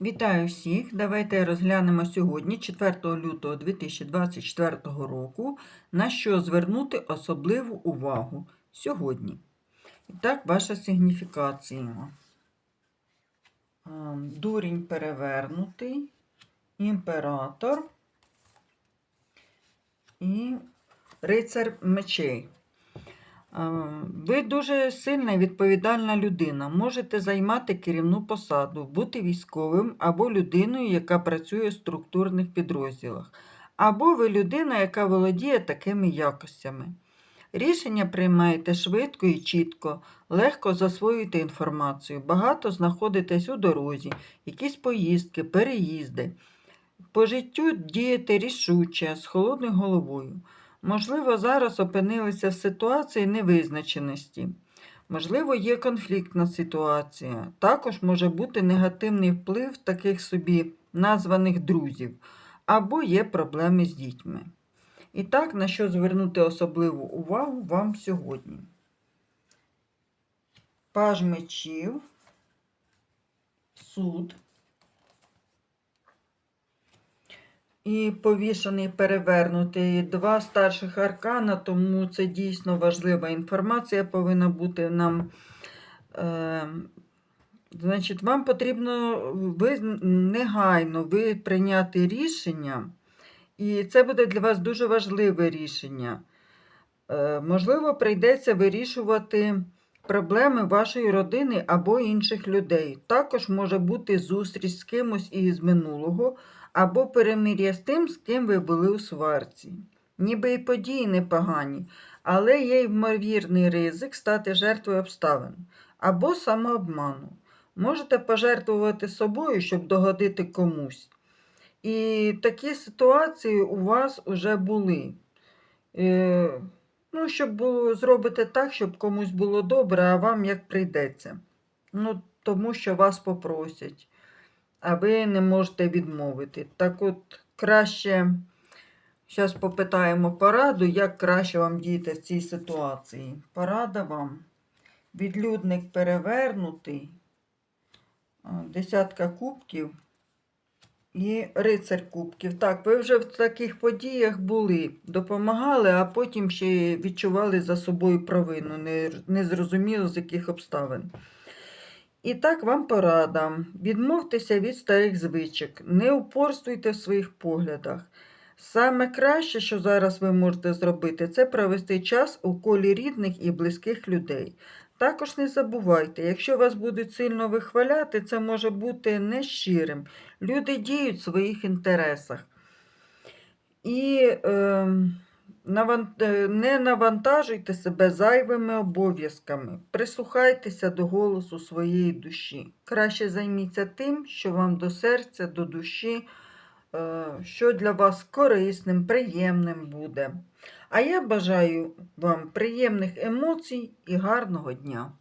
Вітаю всіх! Давайте розглянемо сьогодні, 4 лютого 2024 року, на що звернути особливу увагу сьогодні. І так, ваша сигніфікація. Ем, Дурінь перевернутий, імператор і рицар мечей. Ви дуже сильна і відповідальна людина. Можете займати керівну посаду, бути військовим або людиною, яка працює в структурних підрозділах, або ви людина, яка володіє такими якостями. Рішення приймаєте швидко і чітко, легко засвоюєте інформацію, багато знаходитесь у дорозі, якісь поїздки, переїзди. По життю дієте рішуче, з холодною головою. Можливо, зараз опинилися в ситуації невизначеності. Можливо, є конфліктна ситуація. Також може бути негативний вплив таких собі названих друзів, або є проблеми з дітьми. І так, на що звернути особливу увагу вам сьогодні? Паж мечів, суд. І повішений перевернутий два старших аркана, тому це дійсно важлива інформація повинна бути нам. Е, значить, вам потрібно ви, негайно ви прийняти рішення, і це буде для вас дуже важливе рішення. Е, можливо, прийдеться вирішувати проблеми вашої родини або інших людей. Також може бути зустріч з кимось із минулого або перемир'я з тим, з ким ви були у сварці. Ніби і події непогані, але є ймовірний ризик стати жертвою обставин або самообману. Можете пожертвувати собою, щоб догодити комусь. І такі ситуації у вас вже були. Е, ну, щоб було, зробити так, щоб комусь було добре, а вам як прийдеться. Ну, тому що вас попросять а ви не можете відмовити. Так от краще, зараз попитаємо пораду, як краще вам діяти в цій ситуації. Порада вам. Відлюдник перевернутий, десятка кубків і рицар кубків. Так, ви вже в таких подіях були, допомагали, а потім ще відчували за собою провину, не, не зрозуміло з яких обставин. І так вам порада. Відмовтеся від старих звичок, не упорствуйте в своїх поглядах. Саме краще, що зараз ви можете зробити, це провести час у колі рідних і близьких людей. Також не забувайте, якщо вас будуть сильно вихваляти, це може бути нещирим. Люди діють в своїх інтересах. І е, не навантажуйте себе зайвими обов'язками, прислухайтеся до голосу своєї душі. Краще займіться тим, що вам до серця, до душі, е, що для вас корисним, приємним буде. А я бажаю вам приємних емоцій і гарного дня!